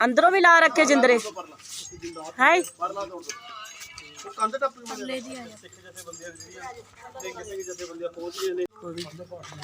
ਅੰਦਰੋਂ ਵੀ ਲਾ ਰੱਖੇ ਜਿੰਦਰੇ। ਹੈ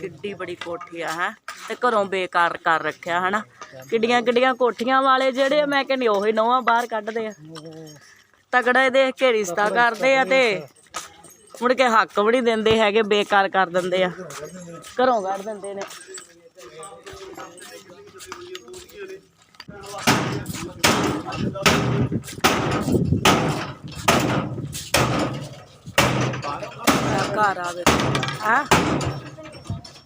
ਕਿੱਡੀ ਬੜੀ ਕੋਠੀ ਆ ਹੈ? ਤੇ ਘਰੋਂ ਬੇਕਾਰ ਕਰ ਰੱਖਿਆ ਹਨਾ? ਕਿੱਡੀਆਂ ਕਿੱਡੀਆਂ ਕੋਠੀਆਂ ਵਾਲੇ ਜਿਹੜੇ ਆ, ਮੈਂ ਕਹਿੰਦੀ ਉਹੀ ਨਵਾਂ ਬਾਹਰ ਕੱਢਦੇ ਆ। ਤਗੜੇ ਦੇਖ ਕੇ ਰਿਸ਼ਤਾ ਕਰਦੇ ਆ ਤੇ ਮੁੜ ਕੇ ਹੱਕ ਵੀ ਨਹੀਂ ਦਿੰਦੇ ਹੈਗੇ, ਬੇਕਾਰ ਕਰ ਦਿੰਦੇ ਆ। ਘਰੋਂ ਕੱਢ ਦਿੰਦੇ ਨੇ। ਘਰ ਆਵੇ। ਹਾਂ?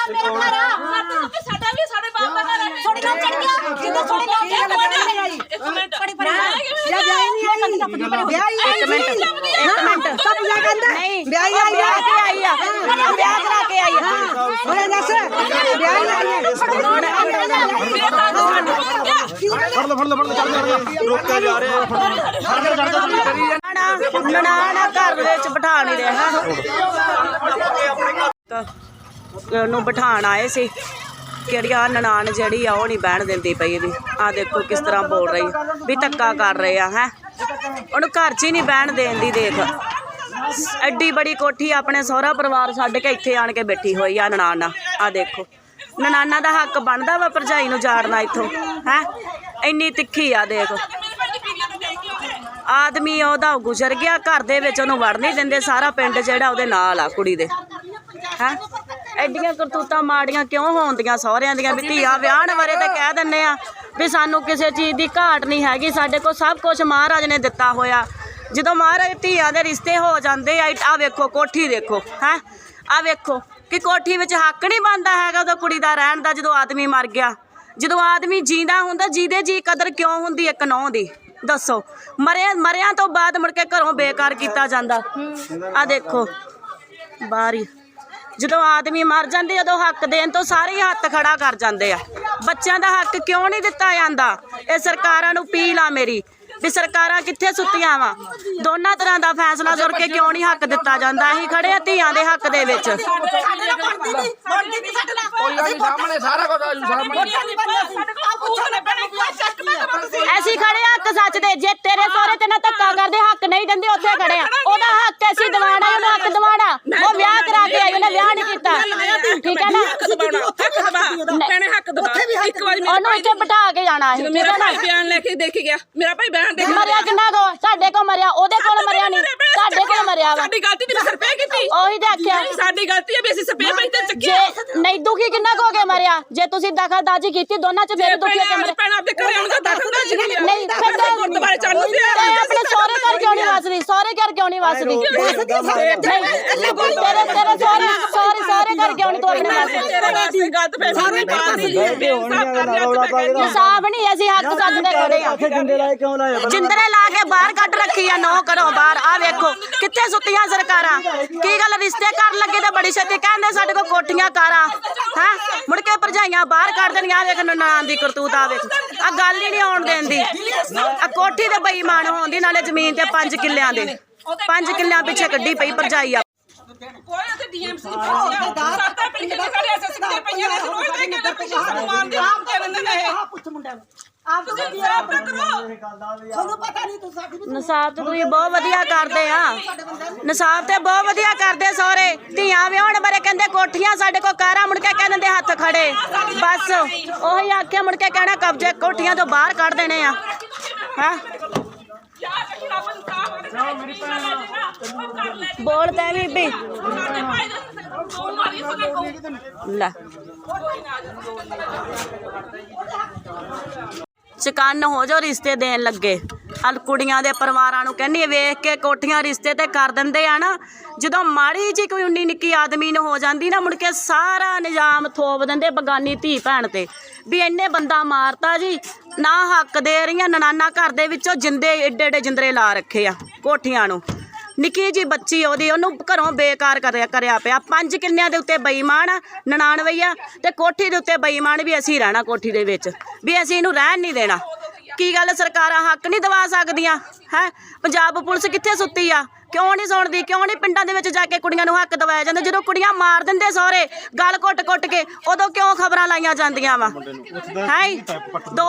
ਸਾਡਾ ਵੀ ਸਾਡੇ ਬਾਪ ਦਾ ਘਰ ਹੈ ਥੋੜੀ ਨਾ ਚੜ ਗਿਆ ਜਿੱਦਾਂ ਥੋੜੀ ਨਾ ਚੜ ਇੱਕ ਮਿੰਟ ਬੜੀ ਬੜੀ ਜਾਂ ਵਿਆਹੀ ਨਹੀਂ ਆਈ ਵਿਆਹੀ ਇੱਕ ਮਿੰਟ ਇੱਕ ਮਿੰਟ ਸਭ ਜਾ ਕਹਿੰਦਾ ਨਹੀਂ ਵਿਆਹੀ ਉਹ ਆਈ ਵਿਆਹ ਆ ਕੇ ਆਈ ਆ ਉਹ ਵਿਆਹ ਕਰਾ ਕੇ ਆਈ ਆ ਉਹਨੇ ਦੱਸ ਵਿਆਹੀ ਆਈ ਹੈ ਨਾ ਨਾ ਨਾ ਘਰ ਵਿੱਚ ਬਿਠਾ ਨਹੀਂ ਰਿਹਾ ਉਹਨੂੰ ਬਿਠਾਣ ਆਏ ਸੀ ਕਿਹੜੀ ਆ ਨਨਾਣ ਜਿਹੜੀ ਆ ਉਹ ਨਹੀਂ ਬਹਿਣ ਦਿੰਦੀ ਪਈ ਇਹਦੀ। ਆ ਦੇਖੋ ਕਿਸ ਤਰ੍ਹਾਂ ਬੋਲ ਰਹੀ। ਵੀ ਧੱਕਾ ਕਰ ਰਹੇ ਆ, ਹੈ? ਉਹਨੂੰ ਘਰ 'ਚ ਹੀ ਨਹੀਂ ਬਹਿਣ ਦੇਣ ਦੀ ਦੇਖ। ਐਡੀ ਬੜੀ ਕੋਠੀ ਆਪਣੇ ਸਹੁਰਾ ਪਰਿਵਾਰ ਛੱਡ ਕੇ ਇੱਥੇ ਆਣ ਕੇ ਬੈਠੀ ਹੋਈ ਆ ਨਨਾਣਾ। ਆ ਦੇਖੋ। ਨਨਾਣਾ ਦਾ ਹੱਕ ਬਣਦਾ ਵਾ ਭਰਜਾਈ ਨੂੰ ਜਾੜਨਾ ਇੱਥੋਂ, ਹੈ? ਇੰਨੀ ਤਿੱਖੀ ਆ, ਦੇਖ। ਆਦਮੀ ਉਹਦਾ ਗੁਜ਼ਰ ਗਿਆ, ਘਰ ਦੇ ਵਿੱਚ ਉਹਨੂੰ ਵੜ ਨਹੀਂ ਦਿੰਦੇ, ਸਾਰਾ ਪਿੰਡ ਜਿਹੜਾ ਉਹਦੇ ਨਾਲ ਆ ਕੁੜੀ ਦੇ। ਹੈ? ਐਡੀਆਂ ਕਰਤੂਤਾਂ ਮਾੜੀਆਂ ਕਿਉਂ ਹੋਣਦੀਆਂ ਸਹੁਰਿਆਂ ਦੀਆਂ? ਵੀ ਧੀਆ ਵਿਆਹਣ ਬਾਰੇ ਤਾਂ ਕਹਿ ਦਿੰਨੇ ਆ ਵੀ ਸਾਨੂੰ ਕਿਸੇ ਚੀਜ਼ ਦੀ ਘਾਟ ਨਹੀਂ ਹੈਗੀ, ਸਾਡੇ ਕੋਲ ਸਭ ਕੁਝ ਮਹਾਰਾਜ ਨੇ ਦਿੱਤਾ ਹੋਇਆ। ਜਦੋਂ ਮਹਾਰਾਜ ਧੀਆਂ ਦੇ ਰਿਸ਼ਤੇ ਹੋ ਜਾਂਦੇ ਆ ਆ ਵੇਖੋ, ਕੋਠੀ ਦੇਖੋ, ਹੈ? ਆ ਵੇਖੋ, ਕਿ ਕੋਠੀ ਵਿੱਚ ਹੱਕ ਨਹੀਂ ਬਣਦਾ ਹੈਗਾ ਉਹਦਾ ਕੁੜੀ ਦਾ ਰਹਿਣ ਦਾ, ਜਦੋਂ ਆਦਮੀ ਮਰ ਗਿਆ। ਜਦੋਂ ਆਦਮੀ ਜੀਂਦਾ ਹੁੰਦਾ, ਜੀਦੇ ਜੀ ਕਦਰ ਕਿਉਂ ਹੁੰਦੀ ਇੱਕ ਨੌ ਦੀ? ਦੱਸੋ ਮਰਿਆ ਮਰਿਆਂ ਤੋਂ ਬਾਅਦ ਮੁੜ ਕੇ ਘਰੋਂ ਬੇਕਾਰ ਕੀਤਾ ਜਾਂਦਾ। ਆ ਦੇਖੋ ਬਾਹਰ ਹੀ ਜਦੋਂ ਆਦਮੀ ਮਰ ਜਾਂਦੇ ਉਦੋਂ ਹੱਕ ਦੇਣ ਤੋਂ ਸਾਰੇ ਹੀ ਹੱਥ ਖੜਾ ਕਰ ਜਾਂਦੇ ਆ। ਬੱਚਿਆਂ ਦਾ ਹੱਕ ਕਿਉਂ ਨਹੀਂ ਦਿੱਤਾ ਜਾਂਦਾ? ਇਹ ਸਰਕਾਰਾਂ ਨੂੰ ਅਪੀਲ ਆ ਮੇਰੀ ਵੀ ਸਰਕਾਰਾਂ ਕਿੱਥੇ ਸੁੱਤੀਆਂ ਵਾ? ਦੋਨਾਂ ਤਰ੍ਹਾਂ ਦਾ ਫੈਸਲਾ ਸੁਣ ਕੇ ਕਿਉਂ ਨਹੀਂ ਹੱਕ ਦਿੱਤਾ ਜਾਂਦਾ? ਅਸੀਂ ਖੜੇ ਆ ਧੀਆਂ ਦੇ ਹੱਕ ਦੇ ਵਿੱਚ। ਸਾਹਮਣੇ ਸਾਰਾ ਕੁਝ ਆਜੂ ਸਾਹਮਣੇ। ਅਸੀਂ ਖੜੇ ਹੱਕ ਸੱਚ ਦੇ। ਜੇ ਤੇਰੇ ਸਹੁਰੇ ਤੇ ਨਾ ਧੱਕਾ ਕਰਦੇ ਹੱਕ ਨਹੀਂ ਦਿੰਦੇ ਉੱਥੇ ਖੜੇ ਆ। ਉਹਦਾ ਹੱਕ ਅਸੀਂ ਦਿਵਾਣਾ ਉਹਨੂੰ ਹੱਕ ਦਿਵਾਣਾ ਉਹ ਵਿਆਹ ਕਰਾ ਕੇ ਆਈ ਉਹਨੇ ਵਿਆਹ ਨਹੀਂ ਕੀਤਾ। ਠੀਕ ਹੈ ਨਾ? ਭੈਣੇ ਹੱਕ ਦਬਾ ਇੱਕ ਵਾਰ ਉਹਨੂੰ ਇੱਥੇ ਬਿਠਾ ਕੇ ਜਾਣਾ ਸੀ ਠੀਕ ਮੇਰਾ ਭਾਈ ਬਿਆਨ ਲੈ ਕੇ ਦੇਖ ਗਿਆ ਮੇਰਾ ਭਾਈ ਬਿਆਨ ਦੇਖ ਮਰਿਆ ਕਿੰਨਾ ਕੋ? ਸਾਡੇ ਕੋ ਮਰਿਆ ਉਹਦੇ ਕੋਲ ਮਰਿਆ ਨਹੀਂ। ਸਾਡੇ ਕੋਲ ਮਰਿਆ ਵਾ। ਸਾਡੀ ਗਲਤੀ ਤੇ ਮੈਂ ਸਰਪੇ ਕੀਤੀ। ਉਹੀ ਦੇਖਿਆ ਨਹੀਂ, ਸਾਡੀ ਗਲਤੀ ਹੈ ਵੀ ਅਸੀਂ ਸਰਪੇ ਪਈ ਤੇ ਜੇ ਚੱਕਿਆ ਨਹੀਂ ਦੁਖੀ ਕਿੰਨਾ ਕੋ ਹੋ ਕੇ ਮਰਿਆ? ਜੇ ਤੁਸੀਂ ਦਖਲਦਾਜੀ ਕੀਤੀ ਦੋਨਾਂ ਚ ਫਿਰ ਦੁਖੀ ਹੋ ਕੇ ਮਰਿਆ ਭੈਣ ਆਪਦੇ ਘਰੇ ਆਉਣ ਦਾ ਦਾਖਲ ਦਾ ਜੀ ਨਹੀਂ ਫਿਰ ਤਾਂ- ਗੁਰਦੁਆਰੇ ਚੱਲ ਤੇ ਆਪਣੇ ਸਹੁਰੇ ਘਰ ਕਿਉਂ ਨਹੀਂ ਵਸਦੀ? ਸਹੁਰੇ ਘਰ ਕਿਉਂ ਨਹੀਂ ਵਸਦੀ? ਨਹੀਂ ਤੇਰੇ ਤੇਰੇ ਸਹੁਰੇ ਸਹੁਰੇ ਘਰ ਕਿਉਂ ਨਹੀਂ ਤੂੰ ਆਪਣੇ ਵਸਦੀ ਤੇਰੇ ਵਾਸਤੇ ਗਲਤ ਫੈਸਲਾ ਪਾਦੀ ਇਨਸਾਫ ਨਹੀਂ ਅਸੀਂ ਹੱਕ ਸੱਚ ਦੇ ਖੜੇ ਆ। ਜਿੰਦੇ ਲਾਏ ਕਿਉਂ ਲਾਏ ਜਿੰਦਰੇ ਲਾ ਕੇ ਬਾਹਰ ਕੱਢ ਰੱਖੀ ਆ ਨੋ ਕਰੋ ਬਾਹਰ। ਆ ਵੇਖੋ ਕਿੱਥੇ ਸੁੱਤੀਆਂ ਸਰਕਾਰਾਂ? ਕੀ ਗੱਲ ਰਿਸ਼ਤੇ ਕਰਨ ਲੱਗੇ ਤੇ ਬੜੀ ਛੇਤੀ ਕਹਿੰਦੇ ਸਾਡੇ ਕੋਲ ਕੋਠੀਆਂ ਕਾਰਾਂ। ਹੈ? ਮੁੜ ਕੇ ਭਰਜਾਈਆਂ ਬਾਹਰ ਕੱਢ ਦੇਣੀਆਂ ਆ ਵੇਖ ਨਨਾਣ ਦੀ ਕਰਤੂਤ ਆ ਵੇਖ। ਆ ਗੱਲ ਹੀ ਨਹੀਂ ਆਉਣ ਦੇਂਦੀ। ਆ ਕੋਠੀ ਤੇ ਬੇਈਮਾਨ ਹੋਣ ਦੀ ਨਾਲੇ ਜ਼ਮੀਨ ਤੇ 5 ਕਿੱਲਿਆਂ ਦੇ। 5 ਕਿੱਲਿਆਂ ਪਿੱਛੇ ਕੱਢੀ ਪਈ ਭਰਜਾਈ ਆ। ਕੋਈ ਤੇ ਡੀਐਮਸੀ ਸਾਡਾ ਪਿੰਡ ਦੇ ਸਾਡੇ ਐਸਐਸ ਦੇ ਪਈਆਂ ਨੇ ਕੋਈ ਤੇ ਕਿਤੇ ਪਿੱਛੇ ਸਾਨੂੰ ਮਾਰਦੇ ਆਪ ਤੇ ਰਹਿੰਦੇ ਨੇ ਇਹ। ਪੁੱਛ ਮੁੰਡਾ ਨੂੰ। ਆਪ ਤੁਸੀਂ ਸਾਫ਼ ਕਰੋ। ਤੁਹਾਨੂੰ ਪਤਾ ਨਹੀਂ ਤੂੰ ਸਾਡੀ ਨਸਾਬ ਤੇ ਤੁਸੀਂ ਬਹੁਤ ਵਧੀਆ ਕਰਦੇ ਆ। ਨਸਾਬ ਤੇ ਬਹੁਤ ਵਧੀਆ ਕਰਦੇ ਸਹੁਰੇ। ਧੀਆਂ ਵਿਆਹਣ ਬਾਰੇ ਕਹਿੰਦੇ ਕੋਠੀਆਂ ਸਾਡੇ ਕੋ ਕਾਰਾਂ ਮੁੜ ਕੇ ਕਹਿੰਦੇ ਹੱਥ ਖੜੇ। ਬਸ ਉਹੀ ਆਖਿਆ ਮੁੜ ਕੇ ਕਹਿਣਾ ਕਬਜ਼ੇ ਕੋਠੀਆਂ ਤੋਂ ਬਾਹਰ ਕੱਢ ਦੇਣੇ ਆ। ਹਾਂ? ਯਾਰ ਰੱਖੀ ਰੱਬ ਨੂੰ ਸਾਫ਼ ਕਰ ਮੇਰੀ ਭੈਣ ਉਹ ਕਰ ਲੈ ਬੋਲ ਤੈ ਬੀਬੀ ਸਾਡੇ ਭਾਈ ਹਲ ਕੁੜੀਆਂ ਦੇ ਪਰਿਵਾਰਾਂ ਨੂੰ ਕਹਿੰਦੀ ਵੇਖ ਕੇ ਕੋਠੀਆਂ ਰਿਸ਼ਤੇ ਤੇ ਕਰ ਦਿੰਦੇ ਆ ਨਾ। ਜਦੋਂ ਮਾੜੀ ਜੀ ਕੋਈ ਉਨੀ ਨਿੱਕੀ ਆਦਮੀ ਨੂੰ ਹੋ ਜਾਂਦੀ ਨਾ ਮੁੜ ਕੇ ਸਾਰਾ ਨਿਜ਼ਾਮ ਥੋਪ ਦਿੰਦੇ ਬਗਾਨੀ ਧੀ ਭੈਣ ਤੇ। ਵੀ ਇੰਨੇ ਬੰਦਾ ਮਾਰਤਾ ਜੀ ਨਾ ਹੱਕ ਦੇ ਰਹੀਆਂ ਨਨਾਨਾ ਘਰ ਦੇ ਵਿੱਚੋਂ ਜਿੰਦੇ ਏਡੇ ਏਡੇ ਜਿੰਦਰੇ ਲਾ ਰੱਖੇ ਆ ਕੋਠੀਆਂ ਨੂੰ। ਨਿੱਕੀ ਜੀ ਬੱਚੀ ਉਹਦੀ ਉਹਨੂੰ ਘਰੋਂ ਬੇਕਾਰ ਕਰਿਆ ਕਰਿਆ ਪਿਆ। ਪੰਜ ਕਿੱਲਿਆਂ ਦੇ ਉੱਤੇ ਬੇਈਮਾਨ ਆ, ਨਨਾਣਵਈਆ ਤੇ ਕੋਠੀ ਦੇ ਉੱਤੇ ਬੇਈਮਾਨ ਵੀ ਅਸੀਂ ਰਹਿਣਾ ਕੋਠੀ ਦੇ ਵਿੱਚ। ਵੀ ਅਸੀਂ ਇਹਨੂੰ ਰਹਿਣ ਨਹੀਂ ਦੇਣਾ। ਕੀ ਗੱਲ ਸਰਕਾਰਾਂ ਹੱਕ ਨਹੀਂ ਦਵਾ ਸਕਦੀਆਂ? ਹੈ? ਪੰਜਾਬ ਪੁਲਿਸ ਕਿੱਥੇ ਸੁੱਤੀ ਆ? ਕਿਉਂ ਨਹੀਂ ਸੁਣਦੀ? ਕਿਉਂ ਨਹੀਂ ਪਿੰਡਾਂ ਦੇ ਵਿੱਚ ਜਾ ਕੇ ਕੁੜੀਆਂ ਨੂੰ ਹੱਕ ਦਵਾਇਆ ਜਾਂਦਾ? ਜਦੋਂ ਕੁੜੀਆਂ ਮਾਰ ਦਿੰਦੇ ਸਹੁਰੇ ਗਲ ਘੁੱਟ-ਘੁੱਟ ਕੇ ਉਦੋਂ ਕਿਉਂ ਖਬਰਾਂ ਲਾਈਆਂ ਜਾਂਦੀਆਂ ਵਾ? ਹੈ? ਦੋ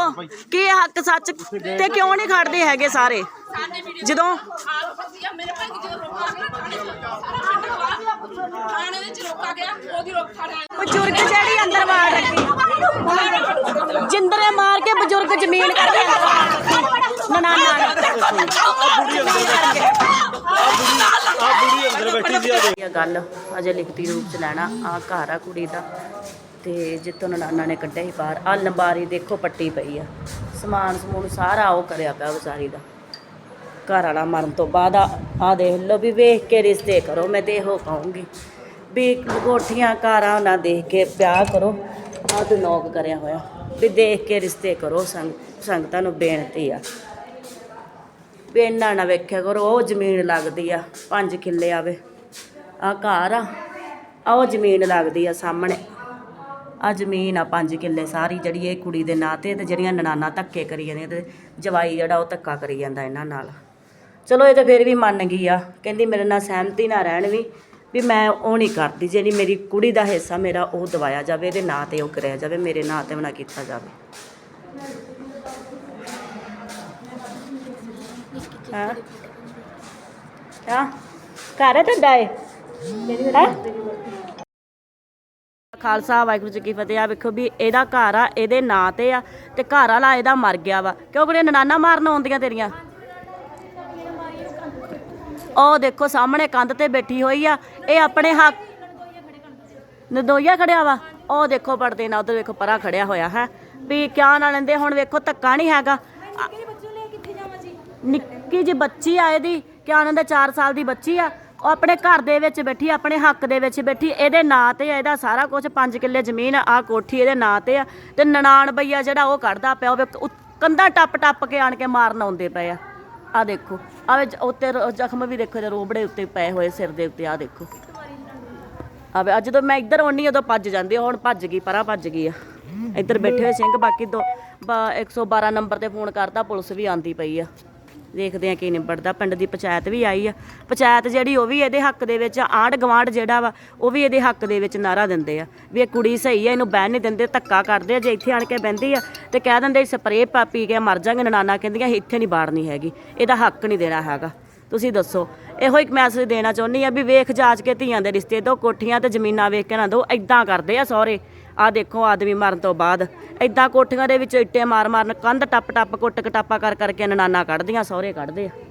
ਕੀ ਇਹ ਹੱਕ ਸੱਚ? ਤੇ ਕਿਉਂ ਨਹੀਂ ਖੜਦੇ ਹੈਗੇ ਸਾਰੇ? ਜਦੋਂ ਮੇਰੇ ਬਜ਼ੁਰਗ ਜਿਹੜੀ ਅੰਦਰ ਰੱਖੀ। ਜਿੰਦਰੇ ਮਾਰ ਕੇ ਬਜ਼ੁਰਗ ਜ਼ਮੀਨ ਕਰਕੇ ਅੰਦਰ ਵਾੜ ਰੱਖੀ। ਨਨਾਨਾ ਇਹ ਗੱਲ ਅਜੇ ਲਿਖਤੀ ਰੂਪ ਚ ਲੈਣਾ ਆ ਘਰ ਆ ਕੁੜੀ ਦਾ। ਤੇ ਜਿੱਥੋਂ ਨਨਾਨਾ ਨੇ ਕੱਢਿਆ ਸੀ ਬਾਹਰ ਆ ਲੰਬਾਰੀ ਦੇਖੋ ਪੱਟੀ ਪਈ ਆ। ਸਮਾਨ ਸਮੂਨ ਸਾਰਾ ਉਹ ਕਰਿਆ ਪਿਆ ਵਿਚਾਰੀ ਦਾ। ਘਰ ਵਾਲਾ ਮਰਨ ਤੋਂ ਬਾਅਦ ਆ ਦੇਖ ਲਓ ਵੀ ਵੇਖ ਕੇ ਰਿਸ਼ਤੇ ਕਰੋ ਮੈਂ ਤੇ ਇਹੋ ਕਹੂੰਗੀ। ਵੀ ਕੋਠੀਆਂ ਘਰਾਂ ਨਾ ਦੇਖ ਕੇ ਵਿਆਹ ਕਰੋ ਆਹ ਤੇ ਨੌਕ ਕਰਿਆ ਹੋਇਆ। ਵੀ ਦੇਖ ਕੇ ਰਿਸ਼ਤੇ ਕਰੋ ਸੰਗ ਸੰਗਤਾਂ ਨੂੰ ਬੇਨਤੀ ਆ। ਵੀ ਇੰਨਾ ਨਾ ਵੇਖਿਆ ਕਰੋ, ਉਹ ਜ਼ਮੀਨ ਲੱਗਦੀ ਆ, ਪੰਜ ਕਿੱਲੇ ਆਵੇ ਆ ਘਰ ਆ ਆ ਉਹ ਜ਼ਮੀਨ ਲੱਗਦੀ ਆ ਸਾਹਮਣੇ। ਆ ਜ਼ਮੀਨ ਆ ਪੰਜ ਕਿੱਲੇ ਸਾਰੀ ਜਿਹੜੀ ਇਹ ਕੁੜੀ ਦੇ ਨਾਂ ਤੇ ਤੇ ਜਿਹੜੀਆਂ ਨਨਾਨਾ ਧੱਕੇ ਕਰੀ ਜਾਂਦੀਆਂ ਤੇ ਜਵਾਈ ਜਿਹੜਾ ਉਹ ਧੱਕਾ ਕਰੀ ਜਾਂਦਾ ਇਹਨਾਂ ਨਾਲ। ਚਲੋ ਇਹ ਤਾਂ ਫਿਰ ਵੀ ਮੰਨ ਗਈ ਆ, ਕਹਿੰਦੀ ਮੇਰੇ ਨਾਲ ਸਹਿਮਤੀ ਨਾ ਰਹਿਣ ਵੀ ਵੀ ਮੈਂ ਉਹ ਨਹੀਂ ਕਰਦੀ, ਜਿਹੜੀ ਮੇਰੀ ਕੁੜੀ ਦਾ ਹਿੱਸਾ ਮੇਰਾ ਉਹ ਦਵਾਇਆ ਜਾਵੇ, ਇਹਦੇ ਨਾਂ ਤੇ ਉਹ ਕਰਿਆ ਜਾਵੇ, ਮੇਰੇ ਨਾਂ ਤੇ ਵੀ ਕੀਤਾ ਜਾਵੇ। ਹਾਂ। ਹਾਂ। ਘਰ ਹੈ ਤੁਹਾਡਾ ਇਹ? ਹੈਂ? ਖਾਲਸਾ, ਵਾਹਿਗੁਰੂ ਜੀ ਕੀ ਫਤਿਹ। ਆ ਵੇਖੋ ਵੀ ਇਹਦਾ ਘਰ ਆ, ਇਹਦੇ ਨਾਂ ਤੇ ਆ ਤੇ ਘਰ ਵਾਲਾ ਇਹਦਾ ਮਰ ਗਿਆ ਵਾ। ਕਿਉਂ ਕੁੜੀਆਂ ਨਨਾਨਾ ਮਾਰਨ ਆਉਂਦੀਆਂ ਤੇਰੀਆਂ? ਉਹ ਦੇਖੋ ਸਾਹਮਣੇ ਕੰਧ ਤੇ ਬੈਠੀ ਹੋਈ ਆ। ਇਹ ਆਪਣੇ ਹੱਕ ਨਦੋਈਆ ਖੜਿਆ ਵਾ। ਉਹ ਦੇਖੋ ਪਰਦੇ ਨਾਲ ਉਧਰ ਵੇਖੋ ਪਰਾਂ ਖੜਿਆ ਹੋਇਆ ਹੈ। ਵੀ ਕਿਆ ਨਾ ਲੈਂਦੇ? ਹੁਣ ਵੇਖੋ ਧੱਕਾ ਨਹੀਂ ਹੈਗਾ। ਨਿੱਕੀ ਜਿਹੀ ਬੱਚੀ ਆ ਇਹਦੀ ਕਿਆ ਉਹਨਾਂ ਦੇ 4 ਸਾਲ ਦੀ ਬੱਚੀ ਆ ਉਹ ਆਪਣੇ ਘਰ ਦੇ ਵਿੱਚ ਬੈਠੀ ਆਪਣੇ ਹੱਕ ਦੇ ਵਿੱਚ ਬੈਠੀ ਇਹਦੇ ਨਾਂ ਤੇ ਆ ਇਹਦਾ ਸਾਰਾ ਕੁਝ 5 ਕਿੱਲੇ ਜ਼ਮੀਨ ਆ ਕੋਠੀ ਇਹਦੇ ਨਾਂ ਤੇ ਆ ਤੇ ਨਨਾਣ ਬਈਆ ਜਿਹੜਾ ਉਹ ਕੱਢਦਾ ਪਿਆ ਉਹ ਵੇਖ ਟੱਪ ਟੱਪ ਕੇ ਆਣ ਕੇ ਮਾਰਨ ਆਉਂਦੇ ਪਏ ਆ। ਆ ਦੇਖੋ ਆ ਵਿੱਚ ਉੱਤੇ ਜ਼ਖਮ ਵੀ ਦੇਖੋ ਇਹਦੇ ਰੋਬੜੇ ਉੱਤੇ ਪਏ ਹੋਏ ਸਿਰ ਦੇ ਉੱਤੇ ਆ ਦੇਖੋ। ਆਵੇ ਅੱਜ ਜਦੋਂ ਮੈਂ ਇੱਧਰ ਆਉਣੀ ਉਦੋਂ ਭੱਜ ਜਾਂਦੀ ਆ, ਹੁਣ ਭੱਜ ਗਈ ਪਰਾਂ ਭੱਜ ਗਈ ਆ। ਇੱਧਰ ਬੈਠੇ ਹੋਏ ਸਿੰਘ ਬਾਕੀ ਦੋ ਬਾ- 112 ਨੰਬਰ ਤੇ ਫੋਨ ਕਰਤਾ ਪੁਲਿਸ ਵੀ ਆਂਦੀ ਪਈ ਆ। ਦੇਖਦੇ ਆ ਕੀ ਨਿਬੜਦਾ। ਪਿੰਡ ਦੀ ਪੰਚਾਇਤ ਵੀ ਆਈ ਆ। ਪੰਚਾਇਤ ਜਿਹੜੀ ਉਹ ਵੀ ਇਹਦੇ ਹੱਕ ਦੇ ਵਿੱਚ ਆਂਢ ਗਵਾਂਢ ਜਿਹੜਾ ਵਾ, ਉਹ ਵੀ ਇਹਦੇ ਹੱਕ ਦੇ ਵਿੱਚ ਨਾਰਾ ਦਿੰਦੇ ਆ ਵੀ ਇਹ ਕੁੜੀ ਸਹੀ ਆ, ਇਹਨੂੰ ਬਹਿਣ ਨਹੀਂ ਦਿੰਦੇ, ਧੱਕਾ ਕਰਦੇ ਆ, ਜੇ ਇੱਥੇ ਆਣ ਕੇ ਬਹਿੰਦੀ ਆ ਤੇ ਕਹਿ ਦਿੰਦੇ ਸਪਰੇਅ ਪਾ ਪੀ ਕੇ ਮਰ ਜਾਾਂਗੇ। ਨਨਾਨਾ ਕਹਿੰਦੀਆਂ, ਇੱਥੇ ਨਹੀਂ ਬਾੜਨੀ ਹੈਗੀ, ਇਹਦਾ ਹੱਕ ਨਹੀਂ ਦੇਣਾ ਹੈਗਾ। ਤੁਸੀਂ ਦੱਸੋ, ਇਹੋ ਇੱਕ ਮੈਸੇਜ ਦੇਣਾ ਚਾਹੁੰਦੀ ਆ ਵੀ ਵੇਖ ਜਾਚ ਕੇ ਧੀਆਂ ਦੇ ਰਿਸ਼ਤੇ ਦੋ ਕੋਠੀਆਂ ਤੇ ਜ਼ਮੀਨਾਂ ਵੇਖ ਕੇ ਨਾ ਦੋ ਐਦਾਂ ਕਰਦੇ ਆ ਸਹੁਰੇ। ਆ ਦੇਖੋ, ਆਦਮੀ ਮਰਨ ਤੋਂ ਬਾਅਦ ਐਦਾਂ ਕੋਠੀਆਂ ਦੇ ਵਿੱਚ ਇੱਟੇ ਮਾਰ ਮਾਰਨ ਕੰਧ ਟੱਪ ਟੱਪ ਕੁੱਟ ਕਟਾਪਾ ਕਰ ਕਰਕੇ ਨਨਾਨਾ ਕੱਢਦੀਆਂ, ਸਹੁਰੇ ਕੱਢਦੇ ਆ।